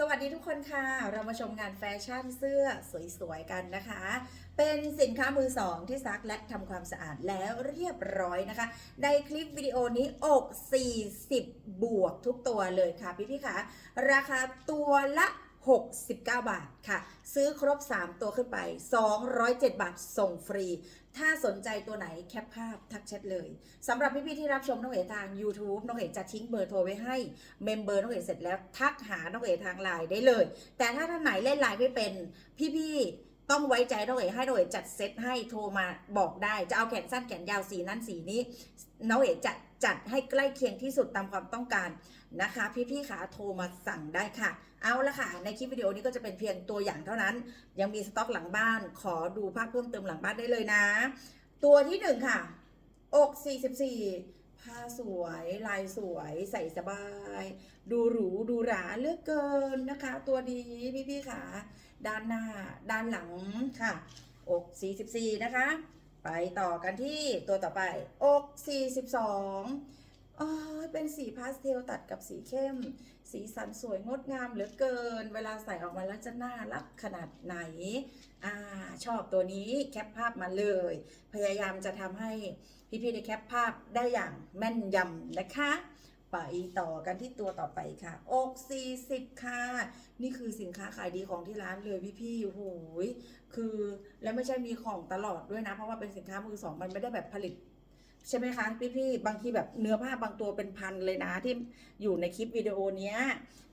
สวัสดีทุกคนค่ะ เรามาชมงานแฟชั่นเสื้อสวยๆกันนะคะ เป็นสินค้ามือสองที่ซักและทำความสะอาดแล้วเรียบร้อยนะคะ ในคลิปวิดีโอนี้อก 40 บวกทุกตัวเลยค่ะพี่ๆค่ะราคาตัวละ 69 บาทค่ะ ซื้อครบ 3 ตัวขึ้นไป 207 บาท ส่งฟรี ถ้าสนใจตัวไหนแคปภาพทักแชทเลยสำหรับพี่ๆที่รับชมน้องเอ๋ทาง YouTube น้องเอ๋จะทิ้งเบอร์โทรไว้ให้ เมมเบอร์น้องเอ๋เสร็จแล้วทักหาน้องเอ๋ทางไลน์ได้เลย แต่ถ้าท่านไหนเล่นไลน์ไม่เป็นพี่ๆต้องไว้ใจน้องเอ๋ให้น้องเอ๋จัดเซตให้โทรมาบอกได้ จะเอาแขนสั้นแขนยาวสีนั้นสีนี้น้องเอ๋จะจัดให้ใกล้เคียงที่สุดตามความต้องการนะคะ พี่ๆขาโทรมาสั่งได้ค่ะ เอาละค่ะ ในคลิปวิดีโอนี้ก็จะเป็นเพียงตัวอย่างเท่านั้น ยังมีสต็อกหลังบ้าน ขอดูภาพเพิ่มเติมหลังบ้านได้เลยนะ ตัวที่หนึ่งค่ะ อก 44 ผ้าสวย ลายสวย ใส่สบาย ดูหรู ดูหราเลือกเกินนะคะ ตัวนี้พี่ๆค่ะ ด้านหน้า ด้านหลังค่ะ อก 44 นะคะ ไปต่อกันที่ตัวต่อไป อก 42 อ๋อเป็นสีพาสเทลตัดกับสีเข้ม สีสันสวยงดงามเหลือเกิน เวลาใส่ออกมาแล้วจะน่ารักขนาดไหน อ่า ชอบตัวนี้แคปภาพมาเลย พยายามจะทำให้พี่ๆได้แคปภาพได้อย่างแม่นยำนะคะ ไปต่อกันที่ตัวต่อไปค่ะ อก40 ค่ะ นี่คือสินค้าขายดีของที่ร้านเลยพี่ๆโอ้ยคือ แล้วไม่ใช่มีของตลอดด้วยนะ เพราะว่าเป็นสินค้ามือสอง มันไม่ได้แบบผลิต ใช่ไหมคะพี่ๆบางทีแบบเนื้อผ้าบางตัวเป็นพันเลยนะที่อยู่ในคลิปวิดีโอเนี้ย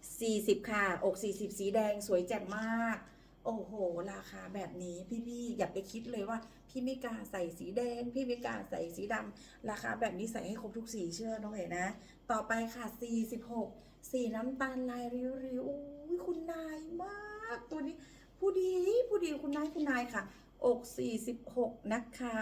40 ค่ะ อก 40 สีแดงสวยแจ่มมาก โอ้โห ราคาแบบนี้พี่ๆอย่าไปคิดเลยว่า พี่ไม่กล้าใส่สีแดง พี่ไม่กล้าใส่สีดำราคาแบบนี้ใส่ให้ครบทุกสีเชื่อน้องเอ๋นะ ต่อไปค่ะ 46 สีน้ำตาลลายริ้วริ้วๆอุ้ยคุณนายมาก ตัวนี้ผู้ดีผู้ดีคุณนายคุณนายค่ะ อก 46 นะคะ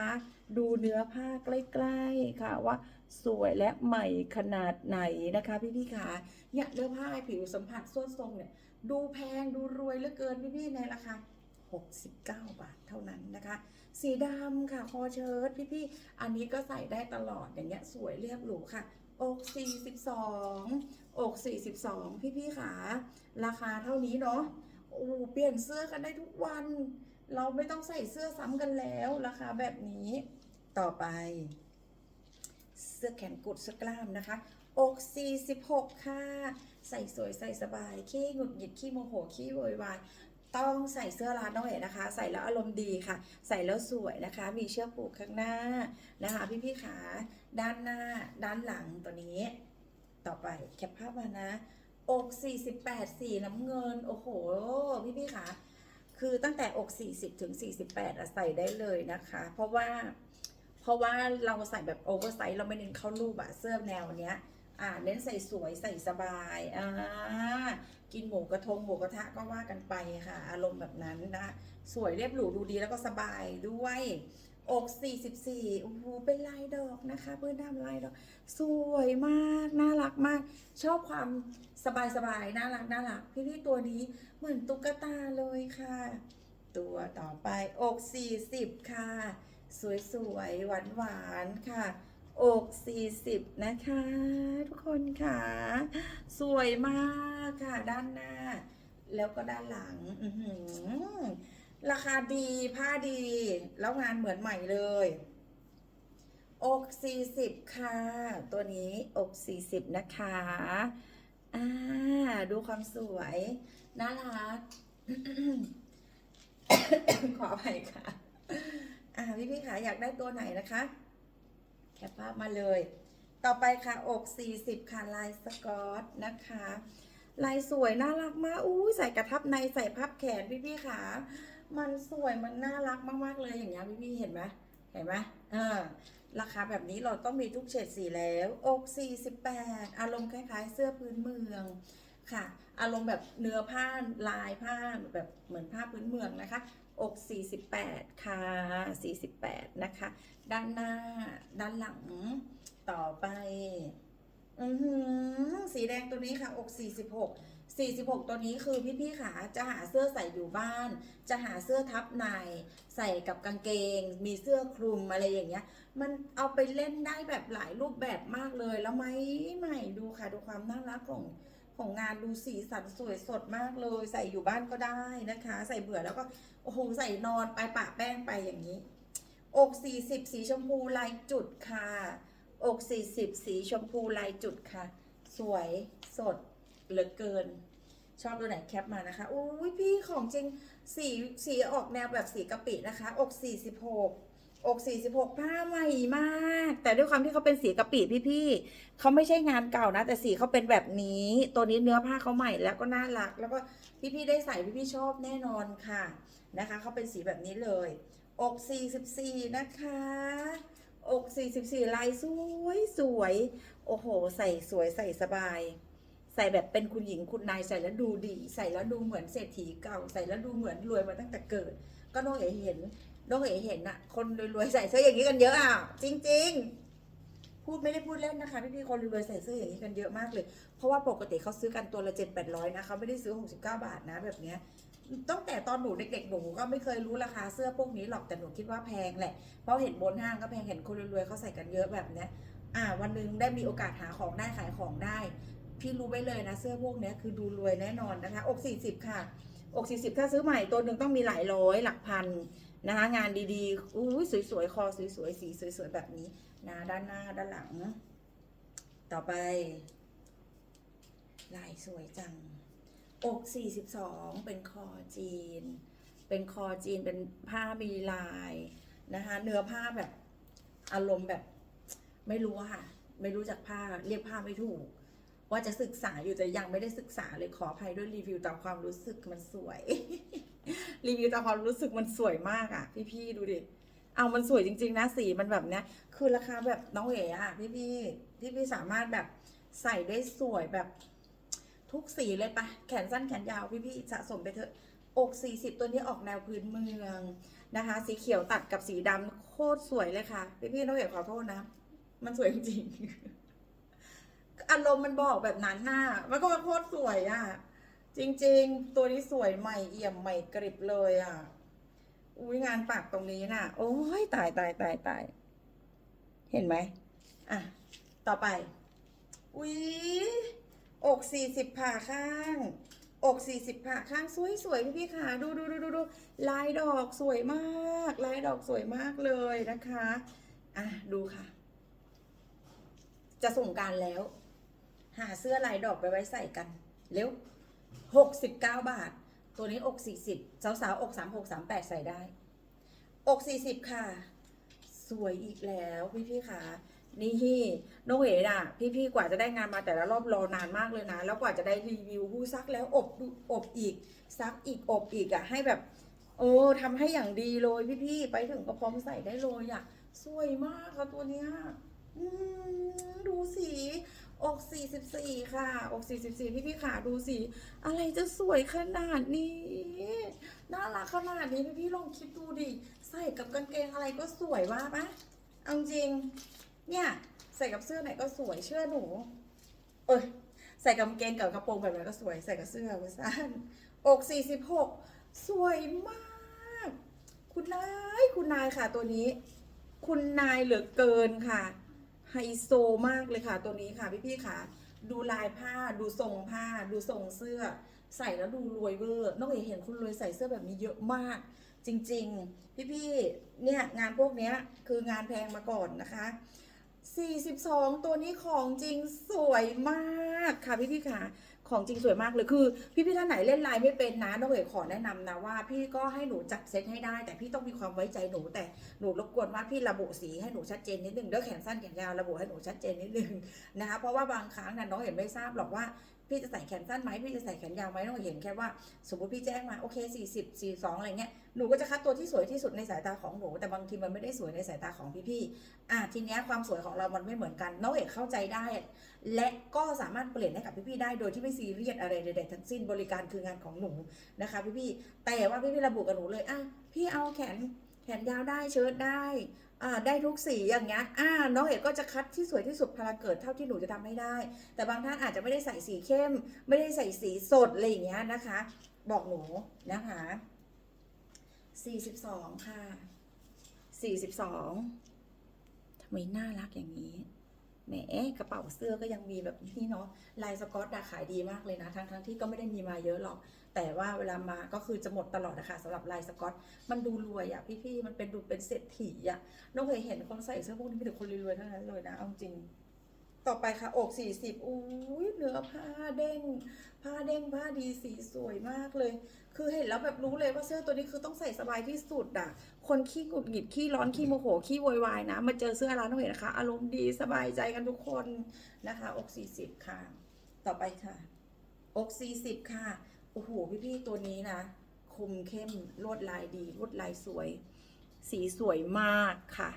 ดูเนื้อผ้าใกล้ ๆ ค่ะว่าสวยและใหม่ขนาดไหนนะคะพี่ๆค่ะเนี่ยเนื้อผ้าผิวสัมผัสส่วนทรงเนี่ย ดูแพงดูรวยเหลือเกินพี่ๆในราคา69 บาทเท่านั้นนะคะ สีดำค่ะ คอเชิ้ตพี่ๆอันนี้ก็ใส่ได้ตลอดอย่างเงี้ยสวยเรียบหรูค่ะ อก 42 อก 42 พี่ๆค่ะราคาเท่านี้เนาะโอ้เปลี่ยนเสื้อกันได้ทุกวัน เราไม่ต้องใส่เสื้อซ้ำกันแล้วราคาแบบนี้ต่อไป เสื้อแขนกุดเสื้อกล้ามนะคะ อก 46 ค่ะ ใส่สวยใส่สบาย ขี้หงุดหงิดขี้โมโหขี้โวยวายต้องใส่เสื้อร้านน้องเอ๋นะคะ ใส่แล้วอารมณ์ดีค่ะ ใส่แล้วสวยนะคะ มีเชือกผูกข้างหน้านะคะ พี่ๆขาด้านหน้า ด้านหลังตัวนี้ ต่อไปแคปภาพมานะ อก 48 สีน้ำเงิน โอ้โห พี่ๆขา คือตั้งแต่อก 40 ถึง 48อะใส่ได้เลยนะคะ เพราะว่า เพราะว่าเราใส่แบบโอเวอร์ไซส์เราไม่เน้นเข้ารูปอะเสื้อแนวเนี้ย อ่าเน้นใส่สวยใส่สบายอ่ากินหมูกระทงหมูกระทะก็ว่ากันไปค่ะ อารมณ์แบบนั้นนะ สวยเรียบหรูดูดีแล้วก็สบายด้วย อก 44 โอ้โห เป็นลายดอกนะคะ เพื่อนทำลายดอก สวยมาก น่ารักมาก ชอบความสบายสบายๆน่ารักน่ารัก พี่ๆตัวนี้เหมือนตุ๊กตาเลยค่ะ ตัวต่อไปอก 40 ค่ะ สวยๆหวานๆค่ะ อก 40 นะคะ ทุกคนค่ะ สวยมากค่ะ ด้านหน้า แล้วก็ด้านหลัง อือหือ ราคาดีผ้าดี แล้วงานเหมือนใหม่เลย อก40ค่ะ ตัวนี้อก40นะคะอ่าดูความสวยน่ารักขออภัยค่ะอ่าพี่พี่ๆค่ะอยากได้ตัวไหนนะคะ แคปภาพมาเลย ต่อไปค่ะอก40ค่ะลายสกอตนะคะลายสวยน่ารักมากอู้ใส่กระทับในใส่พับแขนพี่พี่ๆค่ะ มันสวยมันน่ารักมากๆเลยอย่างเงี้ยพี่พี่เห็นไหมเห็นไหมเออราคาแบบนี้เราต้องมีทุกเฉดสีแล้วอก48 อารมณ์คล้ายๆ เสื้อพื้นเมืองค่ะ อารมณ์แบบเนื้อผ้าลายผ้าแบบเหมือนผ้าพื้นเมืองนะคะ อก 48 ค่ะ 48 นะคะ ด้านหน้า ด้านหลัง ต่อไป อือสีแดงตัวนี้ค่ะ อก 46 46 ตัวนี้คือพี่ๆขาจะหาเสื้อใส่อยู่บ้าน จะหาเสื้อทับในใส่กับกางเกง มีเสื้อคลุมอะไรอย่างเงี้ย มันเอาไปเล่นได้แบบหลายรูปแบบมากเลยแล้วไหมใหม่ดูค่ะดูความน่ารักของของงานดูสีสันสวยสดมากเลย ใส่อยู่บ้านก็ได้นะคะ ใส่เบื่อแล้วก็โอ้โหใส่นอนไปปะแป้งไปอย่างนี้ อก40สีชมพูลายจุดค่ะ อก40สีชมพูลายจุดค่ะ สวยสด เหลือเกิน ชอบตัวไหนแคปมานะคะอุ้ยพี่ของจริงสีสีออกแนวแบบสีกะปินะคะ อก46อก46ผ้าใหม่มาก แต่ด้วยความที่เขาเป็นสีกะปิพี่ๆเขาไม่ใช่งานเก่านะ แต่สีเขาเป็นแบบนี้ ตัวนี้เนื้อผ้าเขาใหม่แล้วก็น่ารัก แล้วก็พี่ๆได้ใส่พี่ๆชอบแน่นอนค่ะนะคะเขาเป็นสีแบบนี้เลย อก44นะคะ อก44ลายสวยสวยโอ้โห ใส่สวยใส่สบาย ใส่แบบเป็นคุณหญิงคุณนายใส่แล้วดูดี ใส่แล้วดูเหมือนเศรษฐีเก่า ใส่แล้วดูเหมือนรวยมาตั้งแต่เกิด ก็น้องเอ๋เห็นน้องเอ๋เห็นอะคนรวยๆใส่เสื้ออย่างนี้กันเยอะอะจริง ๆ พูดไม่ได้พูดเล่นนะคะพี่ๆคนรวยๆใส่เสื้ออย่างนี้กันเยอะมากเลย เพราะว่าปกติเขาซื้อกันตัวละเจ็ดแปดร้อยนะเขาไม่ได้ซื้อหกสิบเก้าบาทนะแบบเนี้ยตั้งแต่ตอนหนูเด็กๆหนูก็ไม่เคยรู้ราคาเสื้อพวกนี้หรอกแต่หนูคิดว่าแพงแหละ เพราะเห็นบนห้างก็แพงเห็นคนรวยๆเขาใส่กันเยอะแบบเนี้ยอ่าวันหนึงได้มีโอกาสหาของได้ขายของได้ พี่รู้ไว้เลยนะเสื้อพวกนี้คือดูรวยแน่นอนนะคะ อกสี่สิบค่ะ อกสี่สิบถ้าซื้อใหม่ตัวหนึ่งต้องมีหลายร้อยหลักพันนะคะงานดีๆอุ้ยสวยๆ คอสวยๆ สีสวยๆ แบบนี้นะด้านหน้าด้านหลัง ต่อไป ลายสวยจัง อก 42 เป็นคอจีน เป็นคอจีนเป็นผ้ามีลายนะคะเนื้อผ้าแบบอารมณ์แบบไม่รู้ค่ะ ไม่รู้จากผ้าเรียกผ้าไม่ถูก ว่าจะศึกษาอยู่แต่ยังไม่ได้ศึกษาเลยขออภัยด้วยรีวิวตามความรู้สึกมันสวย รีวิวตามความรู้สึกมันสวยมากอะพี่ๆดูดิเอามันสวยจริง ๆ นะสีมันแบบเนี้ย คือราคาแบบน้องเอ๋อะพี่พี่พี่พี่สามารถแบบใส่ได้สวยแบบทุกสีเลยปะแขนสั้นแขนยาวพี่ๆสะสมไปเถอะอก40 ตัวนี้ออกแนวพื้นเมืองนะคะ สีเขียวตัดกับสีดำโคตรสวยเลยค่ะ พี่ๆต้องเอ๋ขอโทษนะ มันสวยจริง อารมณ์มันบอกแบบนั้นน่ะมันก็โคตรสวยอะ จริง ๆ ตัวนี้สวยใหม่เอี่ยมใหม่กริบเลยอะ อุ้ยงานปากตรงนี้น่ะ โอ้ยตายตายตายตาย เห็นไหมอะ ต่อไป อุ้ยอกสี่สิบผ่าข้าง อกสี่สิบผ่าข้างสวยสวยพี่พี่ๆค่ะดูดูดูดูดูลายดอกสวยมาก ลายดอกสวยมากเลยนะคะ อะ ดูค่ะ จะส่งการแล้ว หาเสื้อลายดอกไปไว้ใส่กัน เร็วหกสิบเก้าบาท ตัวนี้อกสี่สิบสาวสาวอกสามหกสามแปดใส่ได้ อกสี่สิบค่ะ สวยอีกแล้วพี่พี่ค่ะนี่น้องเอ๋น่ะ พี่ๆกว่าจะได้งานมาแต่ละรอบรอนานมากเลยนะ แล้วกว่าจะได้รีวิวผู้ซักแล้วอบดูอบอีกซักอีกอบอีกอะให้แบบเออทำให้อย่างดีเลยพี่ๆไปถึงก็พร้อมใส่ได้เลยอะสวยมากค่ะตัวเนี้ยอืมดูสี อก44 ค่ะ อก 44 พี่พี่ขาดูสิ อะไรจะสวยขนาดนี้ น่ารักขนาดนี้พี่พี่ลองคิดดูดิ ใส่กับกางเกงอะไรก็สวยว่าปะเอาจริง เนี่ย ใส่กับเสื้อไหนก็สวยเชื่อหนู เอ้ย ใส่กับกางเกงกับกระโปรงแบบไหนก็สวย ใส่กับเสื้อเวอร์ซันอก 46 สวยมาก คุณนาย คุณนายค่ะตัวนี้ คุณนายเหลือเกินค่ะ ไฮโซมากเลยค่ะ ตัวนี้ค่ะพี่ๆค่ะ ดูลายผ้าดูทรงผ้า ดูทรงเสื้อ ใส่แล้วดูรวยเวอร์น้องเอ๋เห็นคุณรวยใส่เสื้อแบบนี้เยอะมาก จริงๆ พี่ๆเนี่ยงานพวกเนี้ยคืองานแพงมาก่อนนะคะ42 ตัวนี้ของจริงสวยมากค่ะพี่พี่ค่ะ ของจริงสวยมากเลยคือ พี่พี่ท่านไหนเล่นไลน์ไม่เป็นนะน้องเอ๋ขอแนะนำนะว่าพี่ก็ให้หนูจัดเซตให้ได้ แต่พี่ต้องมีความไว้ใจหนู แต่หนูรบกวนว่าพี่ระบุสีให้หนูชัดเจนนิดนึงเด้อแขนสั้นแขนยาวระบุให้หนูชัดเจนนิดนึงนะคะเพราะว่าบางครั้งนะน้องเห็นไม่ทราบหรอกว่าพี่จะใส่แขนสั้นไหมพี่จะใส่แขนยาวไหมน้องเห็นแค่ว่า สมมติพี่แจ้งมาโอเค 40 42อะไรเงี้ย หนูก็จะคัดตัวที่สวยที่สุดในสายตาของหนู แต่บางทีมันไม่ได้สวยในสายตาของพี่ๆอะทีเนี้ยความสวยของเรามันไม่เหมือนกันน้องเอกเข้าใจได้ และก็สามารถเปลี่ยนให้กับพี่ๆได้โดยที่ไม่ซีเรียสอะไรใดๆทั้งสิ้นบริการคืองานของหนูนะคะ พี่ๆแต่ว่าพี่ๆระบุกับหนูเลยอะพี่เอาแขนแขนยาวได้เชิ้ตได้อ่าได้ทุกสีอย่างเงี้ยอ่าน้องเอกก็จะคัดที่สวยที่สุดพลังเกิดเท่าที่หนูจะทำให้ได้ แต่บางท่านอาจจะไม่ได้ใส่สีเข้ม ไม่ได้ใส่สีสดอะไรอย่างเงี้ยนะคะ บอกหนูนะคะ 42ค่ะ42ทำไมน่ารักอย่างนี้แหมกระเป๋าเสื้อก็ยังมีแบบนี้เนาะลายสกอตดาขายดีมากเลยนะ ทั้งทั้งที่ก็ไม่ได้มีมาเยอะหรอก แต่ว่าเวลามาก็คือจะหมดตลอดนะคะสำหรับลายสกอต มันดูรวยอะพี่ๆมันเป็นดูเป็นเศรษฐีอะน้องเคยเห็นคนใส่เสื้อพวกนี้มีแต่คนรวยๆเทั้งนั้นเลยนะเอาจริง ต่อไปค่ะ อกสี่สิบอุ้ยเนื้อผ้าเด้ง ผ้าเด้งผ้าดีสีสวยมากเลย คือเห็นแล้วแบบรู้เลยว่าเสื้อตัวนี้คือต้องใส่สบายที่สุดอะคนขี้หงุดหงิดขี้ร้อนขี้โมโหขี้โวยวายนะ มาเจอเสื้อร้านน้องเห็นนะคะ อารมณ์ดีสบายใจกันทุกคนนะคะ อกสี่สิบค่ะ ต่อไปค่ะ อกสี่สิบค่ะ โอ้โหพี่ๆตัวนี้นะ คมเข้มลวดลายดีลวดลายสวย สีสวยมากค่ะ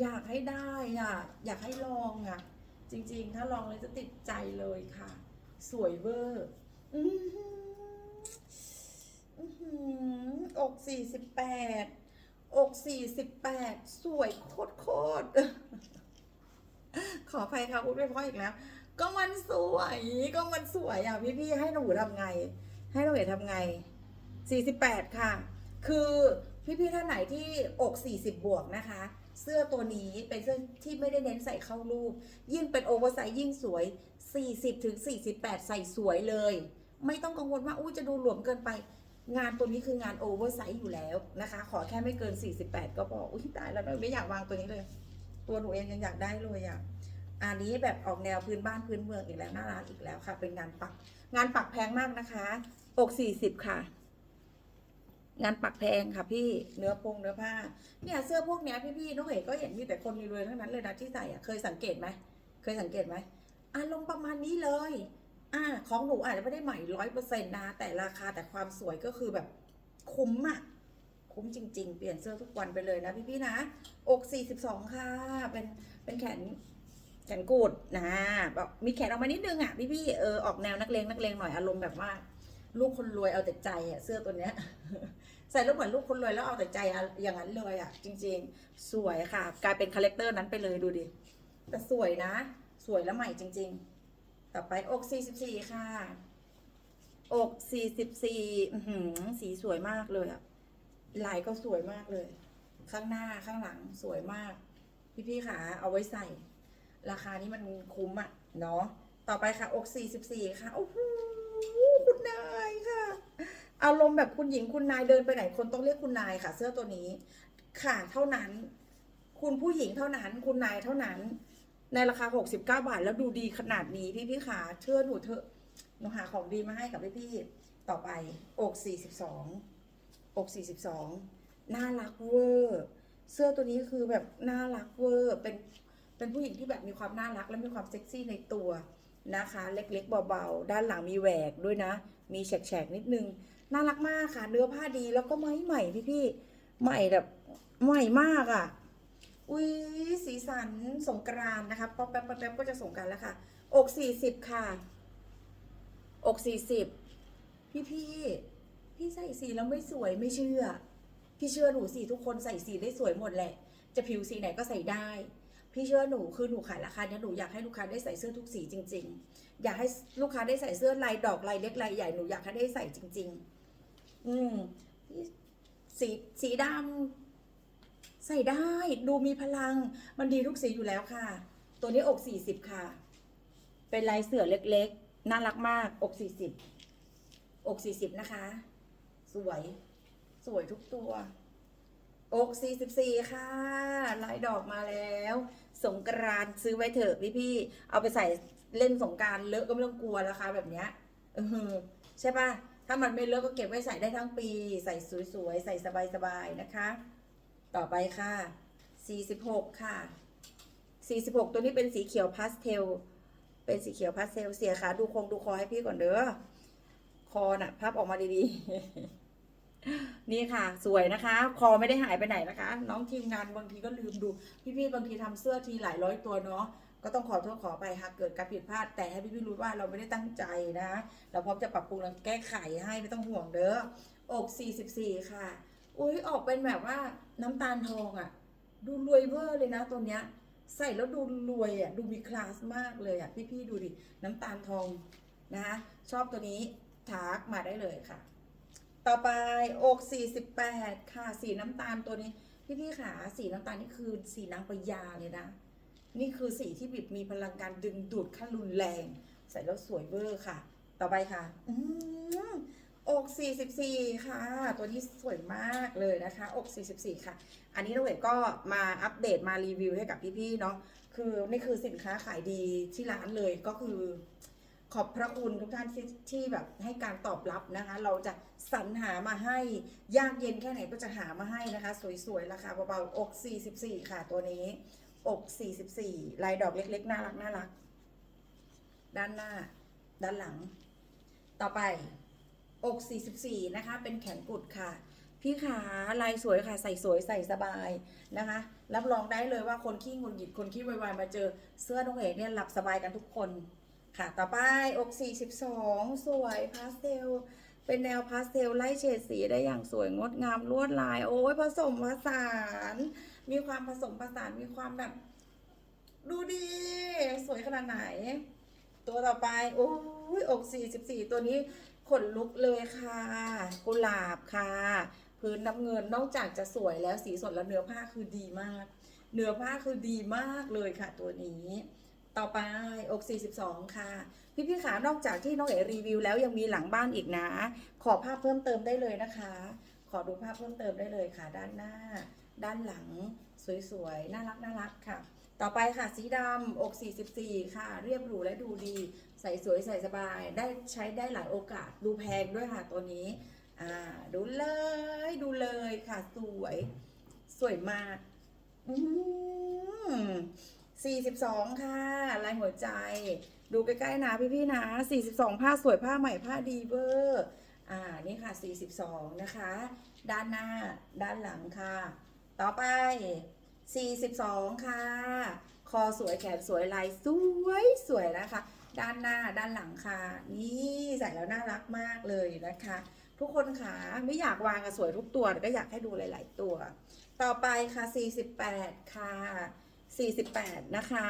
อยากให้ได้อะ อยากให้ลองอะ จริงๆ ถ้าลองเลยจะติดใจเลยค่ะ สวยเวอร์อื้อหืออื้อหืออกสี่สิบแปดอกสี่สิบแปดสวยโคตรโคตรๆขออภัยค่ะพูดไม่เพราะอีกแล้ว ก็มันสวยก็มันสวยอะพี่พี่ๆให้หนูทำไง ให้หนูเอ๋ทำไง48ค่ะ คือพี่ๆท่านไหนที่อก40บวกนะคะ เสื้อตัวนี้เป็นเสื้อที่ไม่ได้เน้นใส่เข้ารูป ยิ่งเป็นโอเวอร์ไซส์ยิ่งสวย 40ถึง48 ใส่สวยเลย ไม่ต้องกังวลว่าอู้จะดูหลวมเกินไป งานตัวนี้คืองานโอเวอร์ไซส์อยู่แล้วนะคะ ขอแค่ไม่เกิน 48 ก็พออุ้ยตายแล้วไม่อยากวางตัวนี้เลย ตัวหนูเองยังอยากได้เลยอะอันนี้แบบออกแนวพื้นบ้านพื้นเมืองอีกแล้วน่ารักอีกแล้วค่ะ เป็นงานปัก งานปักแพงมากนะคะอกสี่สิบค่ะ งานปักแพงค่ะพี่เนื้อพงเนื้อผ้าเนี่ยเสื้อพวกเนี้ยพี่น้องเอ๋ก็เห็นมีแต่คนรวยๆทั้งนั้นเลยนะที่ใส่อะเคยสังเกตไหมเคยสังเกตไหมอารมณ์ประมาณนี้เลย อ่า ของหนูอาจจะไม่ได้ใหม่ร้อยเปอร์เซ็นต์นะ แต่ราคาแต่ความสวยก็คือแบบคุ้มอะคุ้มจริง ๆ เปลี่ยนเสื้อทุกวันไปเลยนะพี่ๆนะอกสี่สิบสองค่ะ เป็นเป็นแขนแขนกูดนะแบบมีแขนออกมานิดนึงอะพี่พี่เออออกแนวนักเลงนักเลงหน่อยอารมณ์แบบว่า ลูกคนรวยเอาแต่ใจอะเสื้อตัวเนี้ย ใส่แล้วเหมือนลูกคนรวยแล้วเอาแต่ใจอะอย่างนั้นเลยอะจริง ๆ สวยค่ะ กลายเป็นคาแรคเตอร์นั้นไปเลยดูดิแต่สวยนะ สวยแล้วใหม่จริง ๆ ต่อไปอก44ค่ะ อก44อื้อหือสีสวยมากเลยอะลายก็สวยมากเลย ข้างหน้าข้างหลังสวยมาก พี่ๆค่ะเอาไว้ใส่ ราคานี้มันคุ้มอะเนาะต่อไปค่ะอก44ค่ะโอ้โห คุณนายค่ะ อารมณ์แบบคุณหญิงคุณนายเดินไปไหนคนต้องเรียกคุณนายค่ะ เสื้อตัวนี้ ค่ะเท่านั้น คุณผู้หญิงเท่านั้น คุณนายเท่านั้น ในราคา 69 บาท แล้วดูดีขนาดนี้พี่พี่ๆค่ะเชื่อหนูเถอะหนูหาของดีมาให้กับพี่พี่ต่อไปอก42อก42น่ารักเวอร์เสื้อตัวนี้คือแบบน่ารักเวอร์เป็นเป็นผู้หญิงที่แบบมีความน่ารักและมีความเซ็กซี่ในตัว นะคะ เล็กๆเบาๆ ด้านหลังมีแหวกด้วยนะ มีแฉกๆนิดนึง น่ารักมากค่ะ เนื้อผ้าดีแล้วก็ไม้ใหม่พี่ๆ ใหม่แบบใหม่มากอะ อุ้ยสีสันสงกรานนะคะ ป๊อปแป๊บป๊อปแป๊บก็จะสงกรานแล้วค่ะ อกสี่สิบค่ะ อกสี่สิบพี่พี่ๆพี่ใส่สีแล้วไม่สวยไม่เชื่อ พี่เชื่อหนูสิทุกคนใส่สีได้สวยหมดแหละ จะผิวสีไหนก็ใส่ได้ พี่เชื่อหนูคือหนูขายราคาเนี้ยหนูอยากให้ลูกค้าได้ใส่เสื้อทุกสีจริง ๆ อยากให้ลูกค้าได้ใส่เสื้อลายดอกลายเล็กลายใหญ่หนูอยากให้ได้ใส่จริง ๆ อืมสีสีดำใส่ได้ ดูมีพลัง มันดีทุกสีอยู่แล้วค่ะ ตัวนี้อกสี่สิบค่ะ เป็นลายเสือเล็กๆ น่ารักมาก อกสี่สิบอกสี่สิบนะคะ สวย สวยทุกตัว อก44 ค่ะลายดอกมาแล้ว สงกรานซื้อไว้เถอะพี่ๆเอาไปใส่เล่นสงการเลอะก็ไม่ต้องกลัวแล้วค่ะแบบเนี้ยเออใช่ปะถ้ามันไม่เลอะก็เก็บไว้ใส่ได้ทั้งปี ใส่สวยๆ ใส่สบายๆ นะคะ ต่อไปค่ะ 46 ค่ะ 46 ตัวนี้เป็นสีเขียวพาสเทล เป็นสีเขียวพาสเทล เสียค่ะดูคงดูคอให้พี่ก่อนเด้อ คอน่ะ พับออกมาดีๆ นี่ค่ะ สวยนะคะ คอไม่ได้หายไปไหนนะคะ น้องทีมงานบางทีก็ลืมดู พี่ๆบางทีทำเสื้อทีหลายร้อยตัวเนาะก็ต้องขอโทษขอไปหากเกิดการผิดพลาด แต่ให้พี่ๆรู้ว่าเราไม่ได้ตั้งใจนะ เราพร้อมจะปรับปรุงและแก้ไขให้ไม่ต้องห่วงเด้ออก44 ค่ะอุ้ยออกเป็นแบบว่าน้ำตาลทองอะ่ะ ดูรวยเวอร์เลยนะตัวเนี้ย ใส่แล้วดูรวยอะ่ะดูมีคลาสมากเลยอะ่ะพี่ๆดูดิน้ำตาลทองนะคะชอบตัวนี้ทักมาได้เลยค่ะ ต่อไปอก48 ค่ะ สีน้ำตาลตัวนี้ พี่ๆค่ะสีน้ำตาลนี่คือสีนางพญาเลยนะ นี่คือสีที่บิบมีพลังการดึงดูดขั้นรุนแรง ใส่แล้วสวยเวอร์ค่ะ ต่อไปค่ะ อือก44 ค่ะ ตัวนี้สวยมากเลยนะคะ อก 44 ค่ะ อันนี้น้องเอ๋ก็มาอัปเดตมารีวิวให้กับพี่ๆเนาะ คือนี่คือสินค้าขายดีที่ร้านเลยก็คือ ขอบพระคุณทุกท่านที่ที่แบบให้การตอบรับนะคะ เราจะสรรหามาให้ยากเย็นแค่ไหนก็จะหามาให้นะคะ สวยๆราคาเบาๆอก 44 ค่ะ ตัวนี้ อก 44 ลายดอกเล็กๆ น่ารักน่ารัก ด้านหน้า ด้านหลัง ต่อไป อก 44 นะคะ เป็นแขนกุดค่ะ พี่ขาลายสวยค่ะ ใส่สวยใส่สบายนะคะ รับรองได้เลยว่าคนขี้งุนหงิดคนขี้วายมาเจอเสื้อน้องเอกเนี่ยหลับสบายกันทุกคน ค่ะ ต่อไปอก 42 สวยพาสเทล เป็นแนวพาสเทลไล่เฉดสีได้อย่างสวยงดงามลวดลาย โอ้ยผสมผสาน มีความผสมผสานมีความแบบ ดูดี สวยขนาดไหน ตัวต่อไป โอ้ยอก 44 ตัวนี้ขนลุกเลยค่ะ กุหลาบค่ะ พื้นน้ำเงินนอกจากจะสวยแล้วสีสดแล้วเนื้อผ้าคือดีมาก เนื้อผ้าคือดีมากเลยค่ะ ตัวนี้ ต่อไปอก42 ค่ะ พี่พี่ๆขานอกจากที่น้องเอ๋รีวิวแล้วยังมีหลังบ้านอีกนะ ขอภาพเพิ่มเติมได้เลยนะคะ ขอดูภาพเพิ่มเติมได้เลยค่ะ ด้านหน้า ด้านหลังสวยๆ น่ารักน่ารักค่ะ ต่อไปค่ะสีดำอก 44 ค่ะ เรียบหรูและดูดี ใส่สวยใส่สบาย ได้ใช้ได้หลายโอกาส ดูแพงด้วยค่ะตัวนี้ อ่า ดูเลยดูเลยค่ะ สวย สวยมาก อืม 42 ค่ะ ลายหัวใจ ดูใกล้ๆนะพี่ๆนะ 42 ผ้าสวยผ้าใหม่ผ้าดีเวอร์อ่านี่ค่ะ 42 นะคะ ด้านหน้าด้านหลังค่ะ ต่อไป 42 ค่ะ คอสวยแขนสวยลายสวยสวยนะคะ ด้านหน้าด้านหลังค่ะ นี่ใส่แล้วน่ารักมากเลยนะคะ ทุกคนค่ะไม่อยากวางกับสวยทุกตัวแต่ก็อยากให้ดูหลาย ๆ ตัว ต่อไปค่ะ 48 ค่ะ 48 นะคะ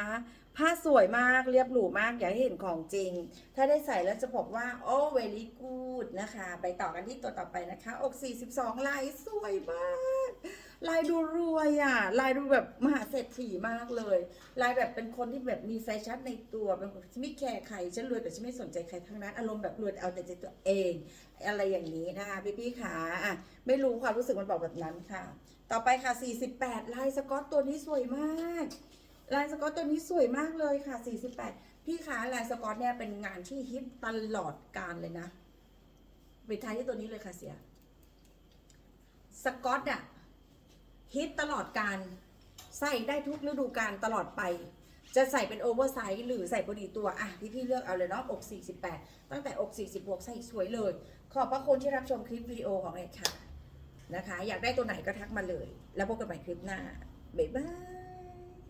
ผ้าสวยมากเรียบหรูมากอยากให้เห็นของจริง ถ้าได้ใส่แล้วจะบอกว่า โอ้ very good นะคะ ไปต่อกันที่ตัวต่อไปนะคะ อก 42 ลายสวยมาก ลายดูรวยอะลายดูแบบมหาเศรษฐีมากเลย ลายแบบเป็นคนที่แบบมีแฟชั่นในตัวเป็นคนที่ไม่แคร์ใครฉันรวยแต่ฉันไม่สนใจใครทั้งนั้นอารมณ์แบบรวยเอาแต่ใจตัวเอง อะไรอย่างนี้นะคะพี่พี่ขาอะไม่รู้ความรู้สึกมันบอกแบบนั้นค่ะ ต่อไปค่ะ 48 ลายสกอตตัวนี้สวยมากลายสกอตตัวนี้สวยมากเลยค่ะ 48 พี่คะลายสกอตเนี่ยเป็นงานที่ฮิตตลอดการเลยนะไปท้ายที่ตัวนี้เลยค่ะเสีย สกอตอะ ฮิตตลอดการใส่ได้ทุกฤดูกาลตลอดไป จะใส่เป็นโอเวอร์ไซส์หรือใส่พอดีตัว อะพี่พี่ๆเลือกเอาเลยเนาะอก 48 ตั้งแต่อก 40บวกใส่สวยเลย ขอบพระคุณที่รับชมคลิปวิดีโอของแอดค่ะนะคะ อยากได้ตัวไหนก็ทักมาเลย แล้วพบกันใหม่คลิปหน้า บ๊ายบาย